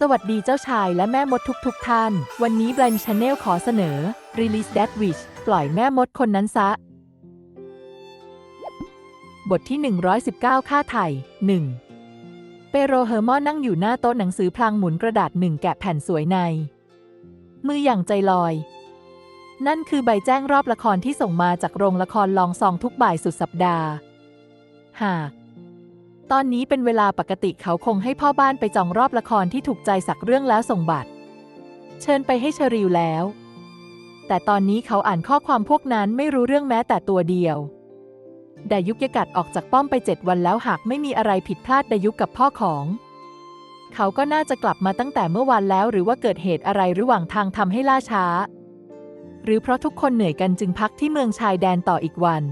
สวัสดีเจ้าชายและแม่มดทุกๆทท่าน วันนี้ Blind Channel ขอเสนอ Release That Witch ปล่อยแม่มดคนนั้นซะ บทที่ 119 ค่าไถ่ 1 เปโรเฮอร์มอนนั่งอยู่หน้าโต๊ะหนังสือพลางหมุนกระดาษหนึ่งแกะแผ่นสวยใน มืออย่างใจลอย นั่นคือใบแจ้งรอบละครที่ส่งมาจากโรงละครลองซองทุกบ่ายสุดสัปดาห์ หาก ตอนนี้เป็นเวลาปกติเขาคงให้พ่อบ้านไปจองรอบละครที่ถูกใจสักเรื่องแล้วส่งบัตร เชิญไปให้เชอริวแล้ว แต่ตอนนี้เขาอ่านข้อความพวกนั้นไม่รู้เรื่องแม้แต่ตัวเดียวดายุกยกัดออกจากป้อมไปเจ็ดวันแล้วหากไม่มีอะไรผิดพลาดดายุกกับพ่อของ เขาก็น่าจะกลับมาตั้งแต่เมื่อวานแล้ว หรือว่าเกิดเหตุอะไรระหว่างทางทำให้ล่าช้า หรือเพราะทุกคนเหนื่อยกันจึงพักที่เมืองชายแดนต่ออีกวัน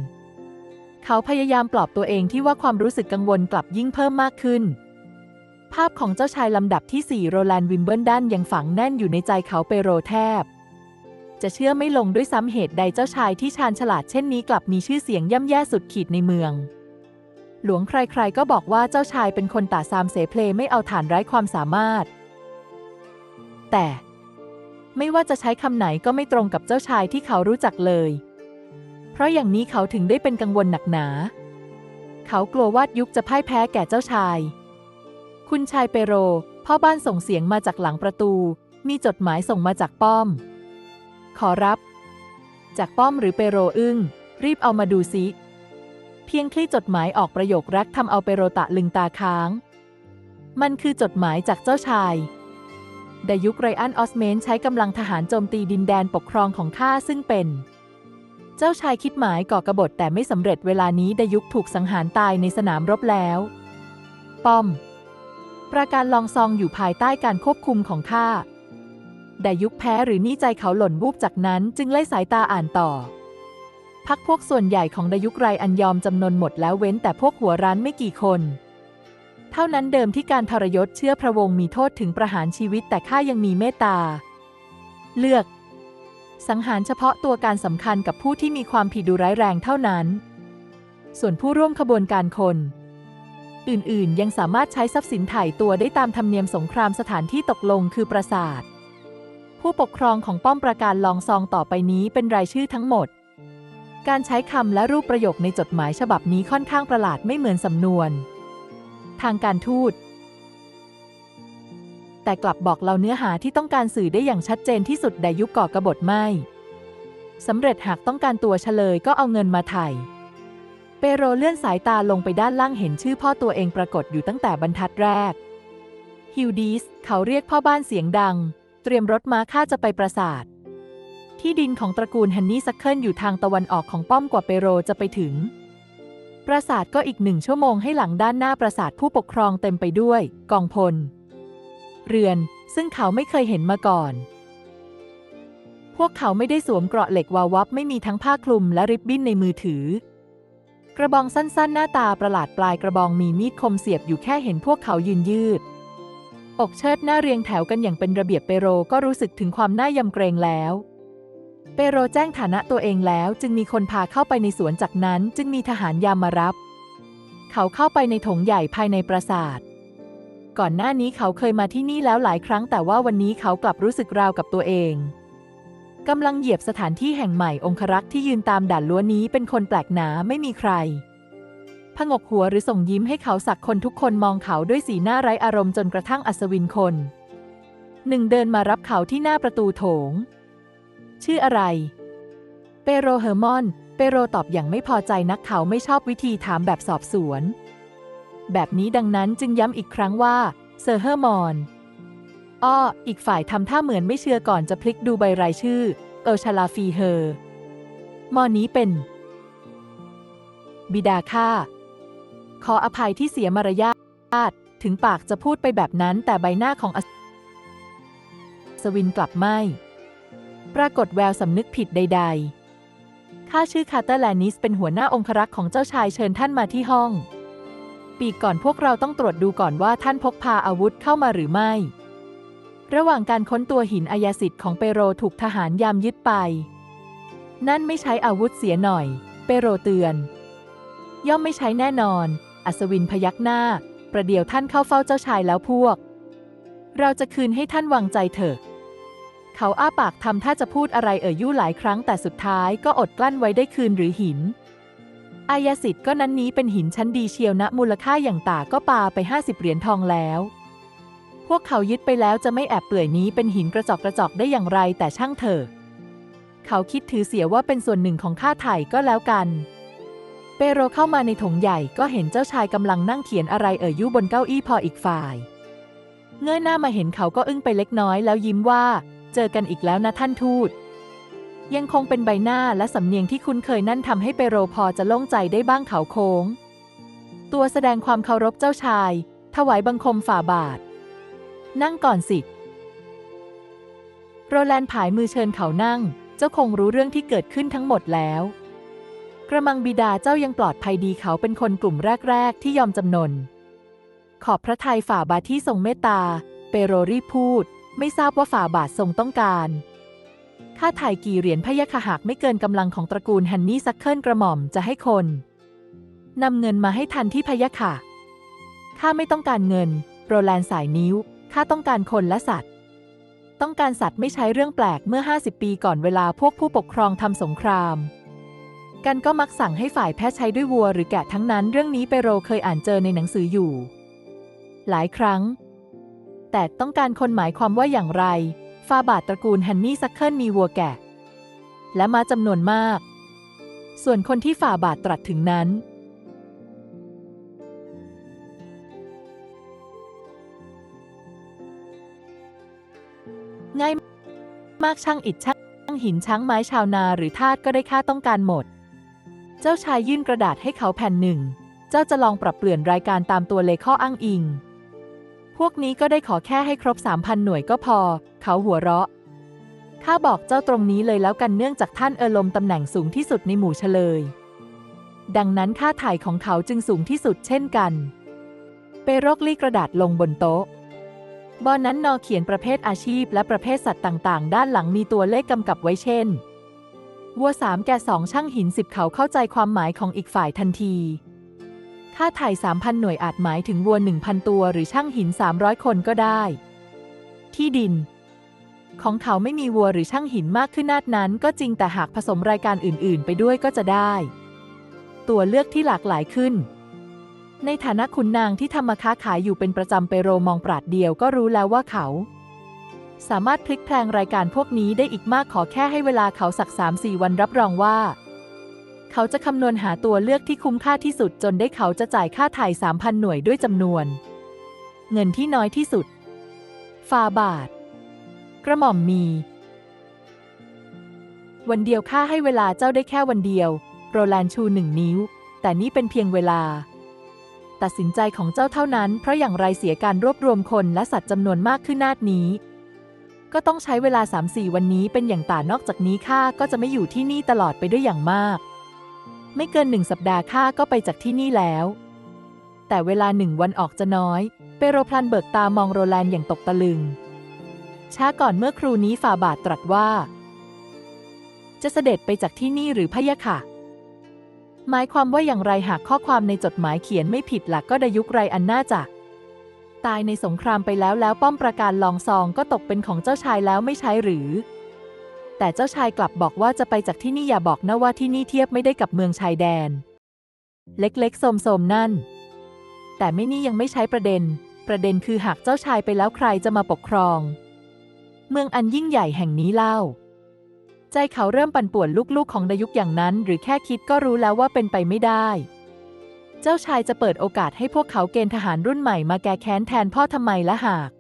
เขาพยายามปลอบตัวเองที่ว่าความรู้สึกกังวลกลับยิ่งเพิ่มมากขึ้น ภาพของเจ้าชายลำดับที่ 4 โรแลนด์วิมเบิลดันยังฝังแน่นอยู่ในใจเขาไปโรแทบ จะเชื่อไม่ลงด้วยซ้ำเหตุใดเจ้าชายที่ชาญฉลาดเช่นนี้กลับมีชื่อเสียงย่ำแย่สุดขีดในเมือง หลวงใครๆก็บอกว่าเจ้าชายเป็นคนตาซามเสเพลไม่เอาฐานไร้ความสามารถ แต่ ไม่ว่าจะใช้คำไหนก็ไม่ตรงกับเจ้าชายที่เขารู้จักเลย เพราะอย่างนี้เขาถึงได้เป็นกังวลหนักหนา เขากลัวว่ายุคจะพ่ายแพ้แก่เจ้าชาย คุณชายเปโร พ่อบ้านส่งเสียงมาจากหลังประตู มีจดหมายส่งมาจากป้อม ขอรับ จากป้อมหรือเปโรอึ้ง รีบเอามาดูซิเพียงคลี่จดหมายออกประโยคแรกทำเอาเปโรตะลึงตาค้าง มันคือจดหมายจากเจ้าชายดายุคไรอันออสเมนใช้กำลังทหารโจมตีดินแดนปกครองของข้าซึ่งเป็น จ้าชายคิดหมายก่อกระบฏแต่ไม่สำเร็จเวลานี้ดายุคถูกสังหารตายในสนามรบแล้ว ป้อม ประการลองซองอยู่ภายใต้การควบคุมของข้าดายุคแพ้หรือนี่ใจเขาหล่นวูบจากนั้นจึงไล่สายตาอ่านต่อ พักพวกส่วนใหญ่ของดายุคไรอันยอมจำนนหมดแล้วเว้นแต่พวกหัวร้านไม่กี่คน เท่านั้นเดิมที่การทรยศเชื่อพระวงศ์มีโทษถึงประหารชีวิตแต่ข้ายังมีเมตตา เลือก สังหารเฉพาะตัวการสำคัญกับผู้ที่มีความผิดดูร้ายแรงเท่านั้น ส่วนผู้ร่วมขบวนการคน อื่นๆ ยังสามารถใช้ทรัพย์สินถ่ายตัวได้ตามธรรมเนียมสงครามสถานที่ตกลงคือปราสาท ผู้ปกครองของป้อมประการลองซองต่อไปนี้เป็นรายชื่อทั้งหมด การใช้คำและรูปประโยคในจดหมายฉบับนี้ค่อนข้างประหลาดไม่เหมือนสำนวน ทางการทูต แต่กลับบอกเราเนื้อหาที่ต้องการสื่อได้อย่างชัดเจนที่สุดใดยุคก่อกบฏไม่สำเร็จหากต้องการตัวเฉลยก็เอาเงินมาไถ่เปโรเลื่อนสายตาลงไปด้านล่างเห็นชื่อพ่อตัวเองปรากฏอยู่ตั้งแต่บรรทัดแรก ฮิวดีส เขาเรียกพ่อบ้านเสียงดัง เตรียมรถม้าข้าจะไปปราสาท ที่ดินของตระกูลฮันนี่ซักเคิลอยู่ทางตะวันออกของป้อมกว่าเปโรจะไปถึง ปราสาทก็อีกหนึ่งชั่วโมงให้หลังด้านหน้าปราสาทผู้ปกครองเต็มไปด้วย กองพล เรือน ซึ่งเขาไม่เคยเห็นมาก่อน พวกเขาไม่ได้สวมเกราะเหล็กวาววับไม่มีทั้งผ้าคลุมและริบบิ้นในมือถือ กระบองสั้นๆ หน้าตาประหลาดปลายกระบองมีมีดคมเสียบอยู่แค่เห็นพวกเขายืนยืด อกเชิดหน้าเรียงแถวกันอย่างเป็นระเบียบเปโรก็รู้สึกถึงความน่ายำเกรงแล้วเปโรแจ้งฐานะตัวเองแล้วจึงมีคนพาเข้าไปในสวนจากนั้นจึงมีทหารยามมารับ เขาเข้าไปในถงใหญ่ภายในปราสาท ก่อนหน้านี้เขาเคยมาที่นี่แล้วหลายครั้งแต่ว่าวันนี้เขากลับรู้สึกราวกับตัวเองกำลังเหยียบสถานที่แห่งใหม่องครักษ์ที่ยืนตามด่านล้วนนี้เป็นคนแปลกหนาไม่มีใครผงกหัวหรือส่งยิ้มให้เขาสักคนทุกคนมองเขาด้วยสีหน้าไร้อารมณ์จนกระทั่งอัศวินคน หนึ่งเดินมารับเขาที่หน้าประตูโถง ชื่ออะไร เปโรเฮอร์มอน เปโรตอบอย่างไม่พอใจนักเขาไม่ชอบวิธีถามแบบสอบสวน แบบนี้ดังนั้นจึงย้ำอีกครั้งว่าเซอร์เฮอร์มอนอ้ออีกฝ่ายทำท่าเหมือนไม่เชื่อก่อนจะพลิกดูใบรายชื่อ เอลชาลาฟีเฮอร์มอนี้เป็น บิดาข้าขออภัยที่เสียมารยาทถึงปากจะพูดไปแบบนั้นแต่ใบหน้าของอัศวินกลับไม่ ปรากฏแววสำนึกผิดใด ๆ ข้าชื่อคาร์เตอร์แลนิสเป็นหัวหน้าองครักษ์ของเจ้าชายเชิญท่านมาที่ห้อง ปีก่อนพวกเราต้องตรวจดูก่อนว่าท่านพกพาอาวุธเข้ามาหรือไม่ ระหว่างการค้นตัวหินอายาสิทธิ์ของเปโรถูกทหารยามยึดไป นั่นไม่ใช้อาวุธเสียหน่อย เปโรเตือน ย่อมไม่ใช้แน่นอน อัศวินพยักหน้า ประเดี๋ยวท่านเข้าเฝ้าเจ้าชายแล้วพวก เราจะคืนให้ท่านวางใจเถอะ เขาอ้าปากทำท่าจะพูดอะไรเอ่ยยู่หลายครั้งแต่สุดท้ายก็อดกลั้นไว้ได้คืนหรือหิน อายสิทธิ์ก็นั้นนี้เป็นหินชั้นดีเชียวนะมูลค่าอย่างต่าก็ปาไป 50 เหรียญทองแล้ว พวกเขายึดไปแล้วจะไม่แอบเปื่อยนี้เป็นหินกระจอกกระจอกได้อย่างไรแต่ช่างเถอะเขาคิดถือเสียว่าเป็นส่วนหนึ่งของค่าไถ่ก็แล้วกัน เปโรเข้ามาในถงใหญ่ก็เห็นเจ้าชายกำลังนั่งเขียนอะไรเอ่ยยู่บนเก้าอี้พออีกฝ่าย เงยหน้ามาเห็นเขาก็อึ้งไปเล็กน้อยแล้วยิ้มว่า เจอกันอีกแล้วนะท่านทูต ยังคงเป็นใบหน้าและสำเนียงที่คุ้นเคยนั่นทำให้เปโรพอจะโล่งใจได้บ้างเขาโค้ง ตัวแสดงความเคารพเจ้าชาย ถวายบังคมฝ่าบาท นั่งก่อนสิโรแลนด์ผายมือเชิญเขานั่ง เจ้าคงรู้เรื่องที่เกิดขึ้นทั้งหมดแล้ว กระมังบิดาเจ้ายังปลอดภัยดีเขาเป็นคนกลุ่มแรก ๆ ที่ยอมจำนน ขอบพระทัยฝ่าบาทที่ทรงเมตตา เปโรรีพูด ไม่ทราบว่าฝ่าบาททรงต้องการ ค่าถ่ายกี่เหรียญพะยะค่ะหากไม่เกินกำลังของตระกูลฮันนี่ซักเคิลกระหม่อมจะให้คนนำเงินมาให้ทันที่พะยะค่ะข้าไม่ต้องการเงิน โรแลนด์สายนิ้วข้าต้องการคนและสัตว์ ต้องการสัตว์ไม่ใช้เรื่องแปลกเมื่อ 50 ปีก่อนเวลาพวกผู้ปกครองทำสงคราม กันก็มักสั่งให้ฝ่ายแพทย์ใช้ด้วยวัวหรือแกะทั้งนั้นเรื่องนี้เปโรเคยอ่านเจอในหนังสืออยู่ หลายครั้ง แต่ต้องการคนหมายความว่าอย่างไราบาทตระกูลฮันนี่ซักเคิลมีวัวแกะ และม้าจำนวนมาก ส่วนคนที่ฝ่าบาทตรัสถึงนั้น ง่ายมากช่างอิฐช่างหินช้างไม้ชาวนาหรือทาสก็ได้ค่าต้องการหมด เจ้าชายยื่นกระดาษให้เขาแผ่นหนึ่ง เจ้าจะลองปรับเปลี่ยนรายการตามตัวเลขข้ออ้างอิง พวกนี้ก็ได้ขอแค่ให้ครบ 3,000 หน่วยก็พอ เขาหัวเราะ ข้าบอกเจ้าตรงนี้เลยแล้วกันเนื่องจากท่านเออลมตำแหน่งสูงที่สุดในหมู่เฉลย ดังนั้นค่าถ่ายของเขาจึงสูงที่สุดเช่นกัน เปโรกลี่กระดาษลงบนโต๊ะ บอนนั้นนอเขียนประเภทอาชีพและประเภทสัตว์ต่างๆ ด้านหลังมีตัวเลขกำกับไว้เช่น วัวสามแก่สองช่างหินสิบเขาเข้าใจความหมายของอีกฝ่ายทันที ค่าถ่าย 3,000 หน่วยอาจหมายถึงวัว 1,000 ตัว หรือช่างหิน 300 คนก็ได้ ที่ดิน ของเขาไม่มีวัวหรือช่างหินมากขึ้นนาดนั้น ก็จริงแต่หากผสมรายการอื่น ๆ ไปด้วยก็จะได้ ตัวเลือกที่หลากหลายขึ้น ในฐานะขุนนางที่ทำมาค้าขายอยู่เป็นประจำไปโรมองปราดเดียวก็รู้แล้วว่าเขา สามารถพลิกแพลงรายการพวกนี้ได้อีกมากขอแค่ให้เวลาเขาสักสามสี่วันรับรองว่า เขาจะคำนวณหาตัวเลือกที่คุ้มค่าที่สุดจนได้เขาจะจ่ายค่าถ่าย 3,000 หน่วยด้วยจำนวน เงินที่น้อยที่สุด ฟาบาท กระหม่อมมี วันเดียวค่าให้เวลาเจ้าได้แค่วันเดียว โรแลนชูหนึ่งนิ้ว แต่นี่เป็นเพียงเวลา ตัดสินใจของเจ้าเท่านั้น เพราะอย่างไรเสียการรวบรวมคนและสัตว์จำนวนมากขึ้นนาดนี้ก็ต้องใช้เวลา 3-4 วันนี้เป็นอย่างต่านอกจากนี้ข้าก็จะไม่อยู่ที่นี่ตลอดไปด้วยอย่างมาก ไม่เกินหนึ่งสัปดาห์ข้าก็ไปจากที่นี่แล้ว แต่เวลาหนึ่งวันออกจะน้อย เปโรพลันเบิกตามองโรแลนด์อย่างตกตะลึง ช้าก่อนเมื่อครูนี้ฝ่าบาทตรัสว่า จะเสด็จไปจากที่นี่หรือพะยะค่ะ หมายความว่าอย่างไรหากข้อความในจดหมายเขียนไม่ผิดหลักก็ดยุคไรอันน่าจะตายในสงครามไปแล้วแล้วป้อมประการลองซองก็ตกเป็นของเจ้าชายแล้วไม่ใช้หรือ แต่เจ้าชายกลับบอกว่าจะไปจากที่นี่อย่าบอกนะว่าที่นี่เทียบไม่ได้กับเมืองชายแดน เล็กๆโสมๆนั่น แต่ไม่นี่ยังไม่ใช้ประเด็น ประเด็นคือหากเจ้าชายไปแล้วใครจะมาปกครอง เมืองอันยิ่งใหญ่แห่งนี้เล่า ใจเขาเริ่มปั่นป่วนลูกๆของดยุคอย่างนั้น หรือแค่คิดก็รู้แล้วว่าเป็นไปไม่ได้ เจ้าชายจะเปิดโอกาสให้พวกเขาเกณฑ์ทหารรุ่นใหม่มาแก้แค้นแทนพ่อทำไมละหาก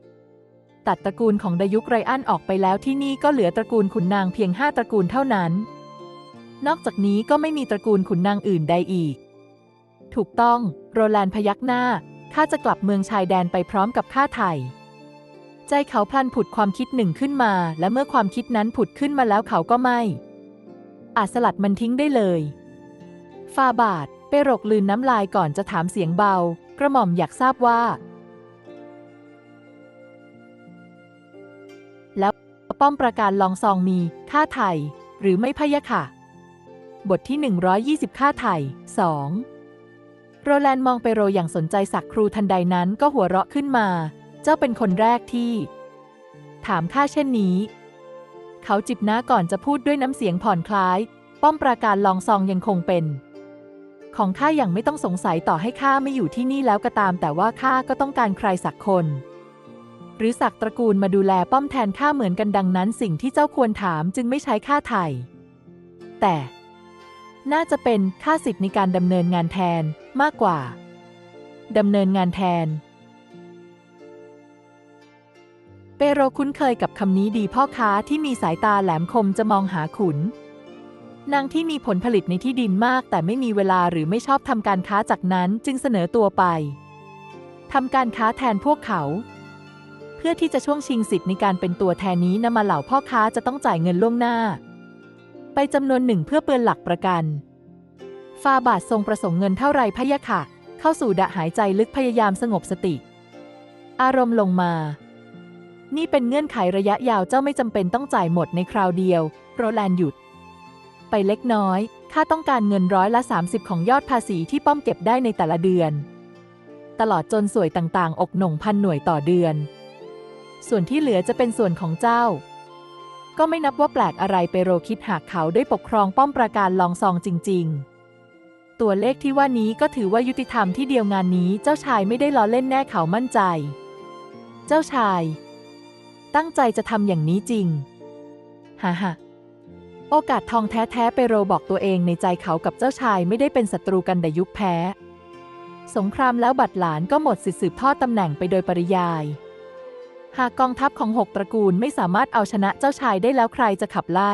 ตัดตระกูลของดยุคไรอันออกไปแล้วที่นี่ก็เหลือตระกูลขุนนางเพียงห้าตระกูลเท่านั้น นอกจากนี้ก็ไม่มีตระกูลขุนนางอื่นใดอีก ถูกต้อง โรแลนด์พยักหน้า ข้าจะกลับเมืองชายแดนไปพร้อมกับข้าไทย ใจเขาพลันผุดความคิดหนึ่งขึ้นมา และเมื่อความคิดนั้นผุดขึ้นมาแล้วเขาก็ไม่ อาจสลัดมันทิ้งได้เลยฟาบาทเปรกลืนน้ำลายก่อนจะถามเสียงเบา กระหม่อมอยากทราบว่า ป้อมประการลองซองมีค่าไถ่หรือไม่พะยะค่ะ บทที่ 120 ค่าไถ่2โรแลนด์มองไปโรอย่างสนใจสักครูทันใดนั้นก็หัวเราะขึ้นมา เจ้าเป็นคนแรกที่ ถามข้าเช่นนี้ เขาจิบน้าก่อนจะพูดด้วยน้ำเสียงผ่อนคลาย ป้อมปราการลองซองยังคงเป็นของข้าอย่างไม่ต้องสงสัยต่อให้ข้าไม่อยู่ที่นี่แล้วก็ตาม แต่ว่าข้าก็ต้องการใครสักคน หรือสักตระกูลมาดูแลป้อมแทนข้าเหมือนกันดังนั้น สิ่งที่เจ้าควรถามจึงไม่ใช้ค่าไถ่แต่ น่าจะเป็นค่าสิทธิ์ในการดำเนินงานแทนมากกว่าดำเนินงานแทน เปโรคุ้นเคยกับคำนี้ดีพ่อค้าที่มีสายตาแหลมคมจะมองหาขุนนางที่มีผลผลิตในที่ดินมาก แต่ไม่มีเวลาหรือไม่ชอบทำการค้าจากนั้นจึงเสนอตัวไปทำการค้าแทนพวกเขา พื่อที่จะช่วงชิงสิทธิ์ในการเป็นตัวแทนนี้นำมาเหล่าพ่อค้าจะต้องจ่ายเงินล่วงหน้า ไปจำนวนหนึ่งเพื่อเปือนหลักประกันฟาบาททรงประสงค์เงินเท่าไรพะยะค่ะ เข้าสู่ดะหายใจลึกพยายามสงบสติ อารมณ์ลงมา นี่เป็นเงื่อนไขระยะยาวเจ้าไม่จำเป็นต้องจ่ายหมดในคราวเดียว โรแลนด์หยุด ไปเล็กน้อยข้าต้องการเงินร้อยละ 30 ของยอดภาษีที่ป้อมเก็บได้ในแต่ละเดือน ตลอดจนสวยต่างๆ อกหน่งพันหน่วยต่อเดือน ส่วนที่เหลือจะเป็นส่วนของเจ้า ก็ไม่นับว่าแปลกอะไรไปโรคิดหากเขาได้ปกครองป้อมปราการลองซองจริง ๆ ตัวเลขที่ว่านี้ก็ถือว่ายุติธรรมที่เดียวงานนี้เจ้าชายไม่ได้ล้อเล่นแน่เขามั่นใจ เจ้าชาย ตั้งใจจะทำอย่างนี้จริงฮ่าฮ่าโอกาสทองแท้ๆไปโรบอกตัวเองในใจเขากับเจ้าชายไม่ได้เป็นศัตรูกันแต่ยุคแพ้ สงครามแล้วบัตรหลานก็หมดสิทธิสืบทอดตำแหน่งไปโดยปริยาย หากกองทัพของหกตระกูลไม่สามารถเอาชนะเจ้าชายได้แล้วใครจะขับไล่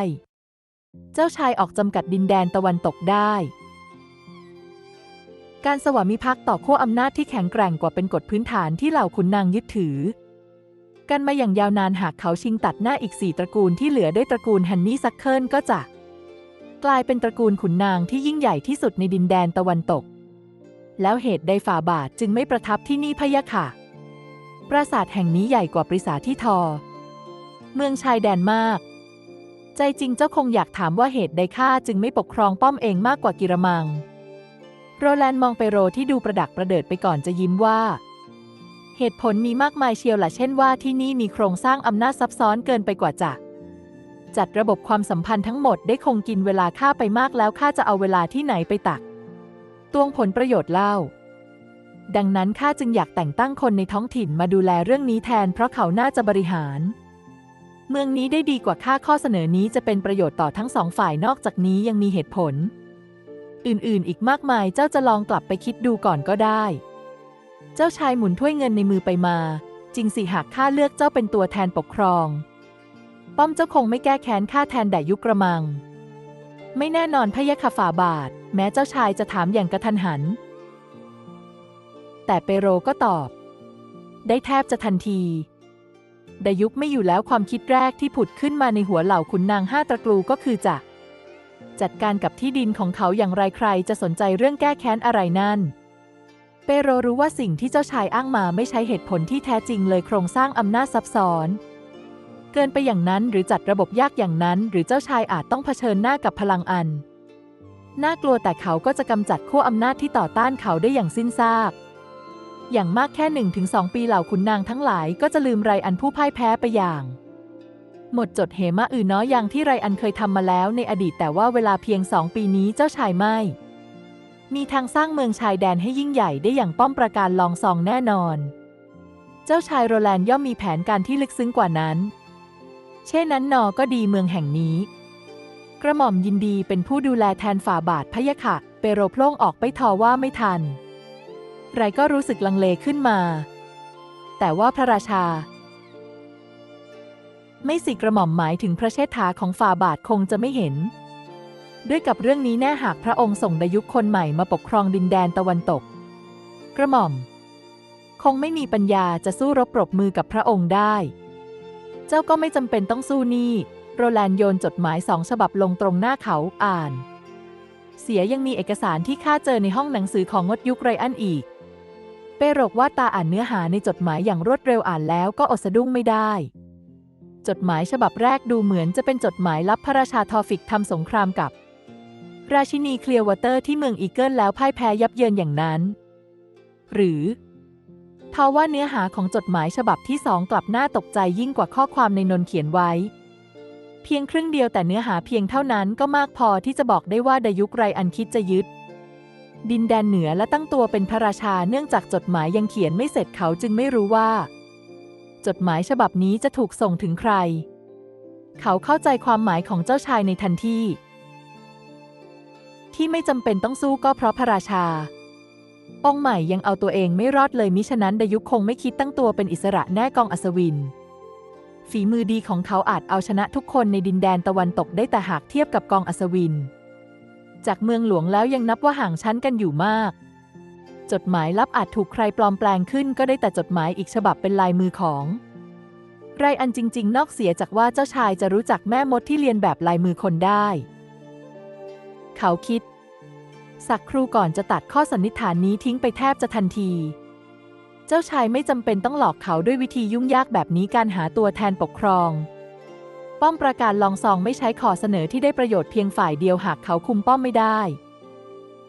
เจ้าชายออกจำกัดดินแดนตะวันตกได้ การสวามิภักดิ์ต่อขั้วอำนาจที่แข็งแกร่งกว่าเป็นกฎพื้นฐานที่เหล่าขุนนางยึดถือ กันมาอย่างยาวนานหากเขาชิงตัดหน้าอีกสี่ตระกูลที่เหลือได้ตระกูลฮันนี่ซักเคิลก็จะ กลายเป็นตระกูลขุนนางที่ยิ่งใหญ่ที่สุดในดินแดนตะวันตก แล้วเหตุใดฝ่าบาทจึงไม่ประทับที่นี่พะยะค่ะ ปราสาทแห่งนี้ใหญ่กว่าปราสาทที่ทอ เมืองชายแดนมาก ใจจริงเจ้าคงอยากถามว่าเหตุใดข้าจึงไม่ปกครองป้อมเองมากกว่ากิรมัง โรแลนด์มองไปโรที่ดูประดักประเดิดไปก่อนจะยิ้มว่า เหตุผลมีมากมายเชียวละเช่นว่าที่นี่มีโครงสร้างอำนาจซับซ้อนเกินไปกว่าจะจัดระบบความสัมพันธ์ทั้งหมดได้คงกินเวลาข้าไปมากแล้วข้าจะเอาเวลาที่ไหนไปตักตวงผลประโยชน์เล่า ดังนั้นข้าจึงอยากแต่งตั้งคนในท้องถิ่นมาดูแลเรื่องนี้แทนเพราะเขาน่าจะบริหาร เมืองนี้ได้ดีกว่าข้าข้อเสนอนี้จะเป็นประโยชน์ต่อทั้งสองฝ่ายนอกจากนี้ยังมีเหตุผล อื่นๆ อีกมากมายเจ้าจะลองกลับไปคิดดูก่อนก็ได้ เจ้าชายหมุนถ้วยเงินในมือไปมา จริงสิหากข้าเลือกเจ้าเป็นตัวแทนปกครอง ป้อมเจ้าคงไม่แก้แค้นข้าแทนแด่ยุกระมัง ไม่แน่นอนพะยะค่ะฝ่าบาท แม้เจ้าชายจะถามอย่างกระทันหัน แต่เปโรก็ตอบ ได้แทบจะทันทีดายุคไม่อยู่แล้วความคิดแรกที่ผุดขึ้นมาในหัวเหล่าขุนนางห้าตระกูลก็คือจะ จัดการกับที่ดินของเขาอย่างไรใครจะสนใจเรื่องแก้แค้นอะไรนั่น เปโรรู้ว่าสิ่งที่เจ้าชายอ้างมาไม่ใช่เหตุผลที่แท้จริงเลยโครงสร้างอำนาจซับซ้อน เกินไปอย่างนั้นหรือจัดระบบยากอย่างนั้น หรือเจ้าชายอาจต้องเผชิญหน้ากับพลังอัน น่ากลัวแต่เขาก็จะกำจัดขั้วอำนาจที่ต่อต้านเขาได้อย่างสิ้นซาก อย่างมากแค่หนึ่งถึงสองปีเหล่าขุนนางทั้งหลายก็จะลืมไรอันผู้พ่ายแพ้ไปอย่าง หมดจดเหมะอื่นน้อยอย่างที่ไรอันเคยทำมาแล้วในอดีตแต่ว่าเวลาเพียงสองปีนี้เจ้าชายไม่ มีทางสร้างเมืองชายแดนให้ยิ่งใหญ่ได้อย่างป้อมประการลองซองแน่นอน เจ้าชายโรแลนย่อมมีแผนการที่ลึกซึ้งกว่านั้น เช่นนั้นนอก็ดีเมืองแห่งนี้ กระหม่อมยินดีเป็นผู้ดูแลแทนฝ่าบาทพะยะค่ะเปโรโพล่งออกไปทอว่าไม่ทัน รก็รู้สึกลังเลขึ้นมา แต่ว่าพระราชา ไม่สิกระหม่อมหมายถึงพระเชษฐาของฝ่าบาทคงจะไม่เห็น ด้วยกับเรื่องนี้แน่หากพระองค์ส่งดายุคคนใหม่มาปกครองดินแดนตะวันตก กระหม่อม คงไม่มีปัญญาจะสู้รบปรบมือกับพระองค์ได้ เจ้าก็ไม่จำเป็นต้องสู้นี่ โรแลนด์โยนจดหมายสองฉบับลงตรงหน้าเขาอ่านเสียยังมีเอกสารที่ข้าเจอในห้องหนังสือของงดยุคไรอันอีก เปโรกว่าตาอ่านเนื้อหาในจดหมายอย่างรวดเร็วอ่านแล้วก็อดสะดุ้งไม่ได้ จดหมายฉบับแรกดูเหมือนจะเป็นจดหมายลับพระราชาทอฟิกทำสงครามกับ ราชินีเคลียร์วอเตอร์ที่เมืองอีเกิลแล้วพ่ายแพ้ยับเยินอย่างนั้น หรือทว่าเนื้อหาของจดหมายฉบับที่สองกลับน่าตกใจยิ่งกว่าข้อความในนนเขียนไว้ เพียงครึ่งเดียวแต่เนื้อหาเพียงเท่านั้นก็มากพอที่จะบอกได้ว่าดายุคไรอันคิดจะยึด ดินแดนเหนือและตั้งตัวเป็นพระราชาเนื่องจากจดหมายยังเขียนไม่เสร็จเขาจึงไม่รู้ว่า จดหมายฉบับนี้จะถูกส่งถึงใคร เขาเข้าใจความหมายของเจ้าชายในทันทีที่ไม่จำเป็นต้องสู้ก็เพราะพระราชา องค์ใหม่ยังเอาตัวเองไม่รอดเลยมิฉะนั้นดยุคคงไม่คิดตั้งตัวเป็นอิสระแน่กองอัศวิน ฝีมือดีของเขาอาจเอาชนะทุกคนในดินแดนตะวันตกได้แต่หากเทียบกับกองอัศวิน จากเมืองหลวงแล้วยังนับว่าห่างชั้นกันอยู่มาก จดหมายลับอาจถูกใครปลอมแปลงขึ้นก็ได้แต่จดหมายอีกฉบับเป็นลายมือของไรอันจริง ๆ นอกเสียจากว่าเจ้าชายจะรู้จักแม่มดที่เรียนแบบลายมือคนได้ เขาคิด สักครู่ก่อนจะตัดข้อสันนิษฐานนี้ทิ้งไปแทบจะทันที เจ้าชายไม่จำเป็นต้องหลอกเขาด้วยวิธียุ่งยากแบบนี้การหาตัวแทนปกครอง ป้อมประการลองซองไม่ใช้ขอเสนอที่ได้ประโยชน์เพียงฝ่ายเดียวหากเขาคุมป้อมไม่ได้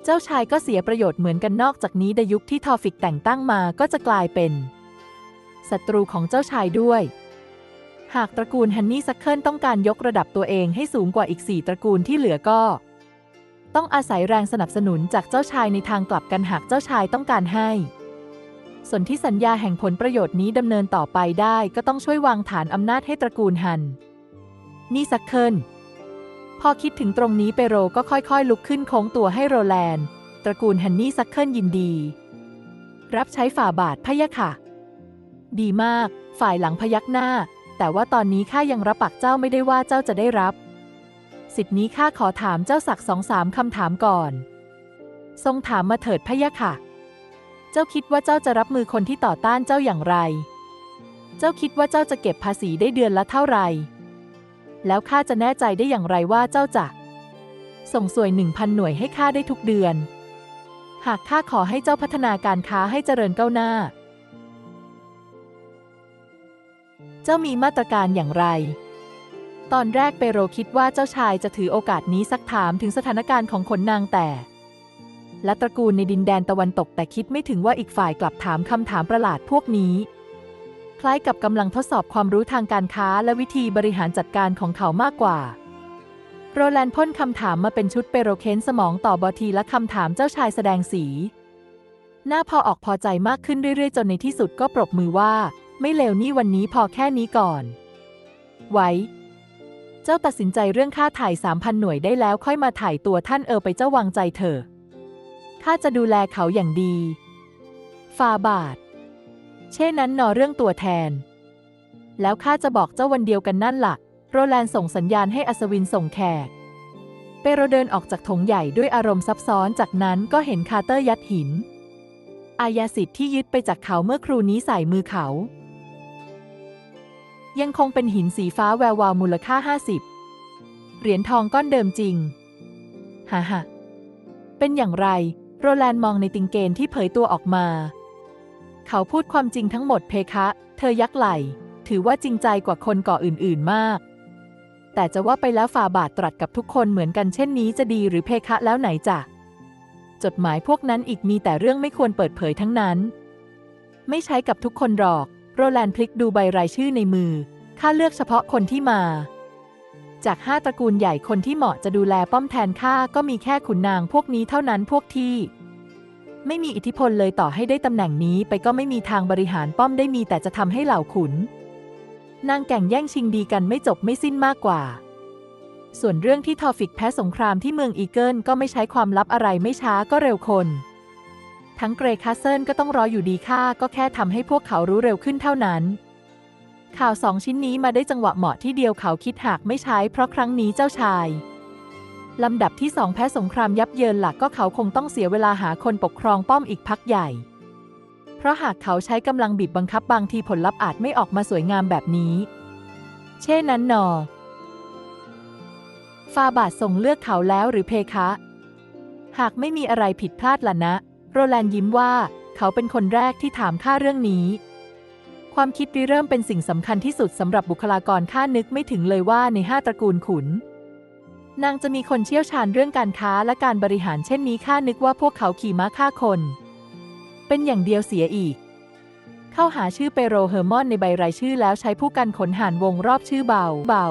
เจ้าชายก็เสียประโยชน์เหมือนกันนอกจากนี้ดยุคที่ทอฟิกแต่งตั้งมาก็จะกลายเป็นศัตรูของเจ้าชายด้วย หากตระกูลฮันนี่ซักเคิลต้องการยกระดับตัวเองให้สูงกว่าอีกสี่ตระกูลที่เหลือก็ ต้องอาศัยแรงสนับสนุนจากเจ้าชายในทางกลับกันหากเจ้าชายต้องการให้ส่วนที่สัญญาแห่งผลประโยชน์นี้ดำเนินต่อไปได้ก็ต้องช่วยวางฐานอำนาจให้ตระกูลฮัน นี่ซักเคิลพอคิดถึงตรงนี้เปโรก็ค่อยๆ ลุกขึ้นโค้งตัวให้โรแลนด์ ตระกูลฮันนี่ซักเคิลยินดี รับใช้ฝ่าบาทพะยะค่ะ ดีมาก ฝ่ายหลังพยักหน้า แต่ว่าตอนนี้ข้ายังรับปากเจ้าไม่ได้ว่าเจ้าจะได้รับ สิทธินี้ข้าขอถามเจ้าสักสองสามคำถามก่อน ทรงถามมาเถิดพะยะค่ะ เจ้าคิดว่าเจ้าจะรับมือคนที่ต่อต้านเจ้าอย่างไร เจ้าคิดว่าเจ้าจะเก็บภาษีได้เดือนละเท่าไหร่ แล้วข้าจะแน่ใจได้อย่างไรว่าเจ้าจะ ส่งสวยหนึ่งพันหน่วยให้ข้าได้ทุกเดือน หากข้าขอให้เจ้าพัฒนาการค้าให้เจริญก้าวหน้า เจ้ามีมาตรการอย่างไร ตอนแรกเปโรคิดว่าเจ้าชายจะถือโอกาสนี้ซักถามถึงสถานการณ์ของขนนางแต่ และตระกูลในดินแดนตะวันตกแต่คิดไม่ถึงว่าอีกฝ่ายกลับถามคำถามประหลาดพวกนี้ คล้ายกับกำลังทดสอบความรู้ทางการค้าและวิธีบริหารจัดการของเขามากกว่า โรแลนด์พ่นคำถามมาเป็นชุดเปโรเคนสมองต่อบอทีและคำถามเจ้าชายแสดงสี หน้าพอออกพอใจมากขึ้นเรื่อยๆ จนในที่สุดก็ปรบมือว่า ไม่เลวนี่วันนี้พอแค่นี้ก่อน ไว้ เจ้าตัดสินใจเรื่องค่าถ่ายสามพันหน่วยได้แล้วค่อยมาถ่ายตัวท่านเออไปเจ้าวางใจเถอะข้าจะดูแลเขาอย่างดีฟาบาท เช่นนั้นนอเรื่องตัวแทน แล้วข้าจะบอกเจ้าวันเดียวกันนั่นละ่ะ โรแลนส่งสัญญาณให้อัศวินส่งแขก เปโรเดินออกจากถงใหญ่ด้วยอารมณ์ซับซ้อนจากนั้นก็เห็นคาร์เตอร์ยัดหิน อายาสิทธิ์ที่ยึดไปจากเขาเมื่อครูนี้ใส่มือเขา ยังคงเป็นหินสีฟ้าแวววาวมูลค่า 50 เหรียญทองก้อนเดิมจริงฮ่าฮ่าเป็นอย่างไร โรแลนด์มองในติงเกนที่เผยตัวออกมา เขาพูดความจริงทั้งหมดเพคะ เธอยักไหล ถือว่าจริงใจกว่าคนก่ออื่น ๆ มาก แต่จะว่าไปแล้วฝ่าบาทตรัสกับทุกคนเหมือนกันเช่นนี้จะดีหรือเพคะแล้วไหนจะจดหมายพวกนั้นอีกมีแต่เรื่องไม่ควรเปิดเผยทั้งนั้น ไม่ใช้กับทุกคนหรอก โรแลนด์พลิกดูใบรายชื่อในมือ ข้าเลือกเฉพาะคนที่มา จากห้าตระกูลใหญ่คนที่เหมาะจะดูแลป้อมแทนข้าก็มีแค่ขุนนางพวกนี้เท่านั้นพวกที่ ไม่มีอิทธิพลเลยต่อให้ได้ตำแหน่งนี้ไปก็ไม่มีทางบริหารป้อมได้มีแต่จะทำให้เหล่าขุน นางแก่งแย่งชิงดีกันไม่จบไม่สิ้นมากกว่า ส่วนเรื่องที่ทอฟิกแพ้สงครามที่เมืองอีเกิลก็ไม่ใช้ความลับอะไรไม่ช้าก็เร็วคน ทั้งเกรคาสเซิลก็ต้องรออยู่ดีค่าก็แค่ทำให้พวกเขารู้เร็วขึ้นเท่านั้น ข่าวสองชิ้นนี้มาได้จังหวะเหมาะที่เดียวเขาคิดหากไม่ใช้เพราะครั้งนี้เจ้าชาย ลำดับที่สองแพ้สงครามยับเยินหลักก็เขาคงต้องเสียเวลาหาคนปกครองป้อมอีกพักใหญ่ เพราะหากเขาใช้กำลังบีบบังคับบางทีผลลัพธ์อาจไม่ออกมาสวยงามแบบนี้ เช่นนั้นนอ ฟาบาทส่งเลือกเขาแล้วหรือเพคะ หากไม่มีอะไรผิดพลาดล่ะนะ โรแลนด์ยิ้มว่าเขาเป็นคนแรกที่ถามข้าเรื่องนี้ความคิดริเริ่มเป็นสิ่งสำคัญที่สุดสำหรับบุคลากรข้านึกไม่ถึงเลยว่าในห้าตระกูลขุน นางจะมีคนเชี่ยวชาญเรื่องการค้าและการบริหารเช่นนี้ข้านึกว่าพวกเขาขี่ม้าฆ่าคน เป็นอย่างเดียวเสียอีก เข้าหาชื่อเปโรเฮอร์มอนในใบรายชื่อแล้วใช้ผู้กันขนหานวงรอบชื่อเบาเบา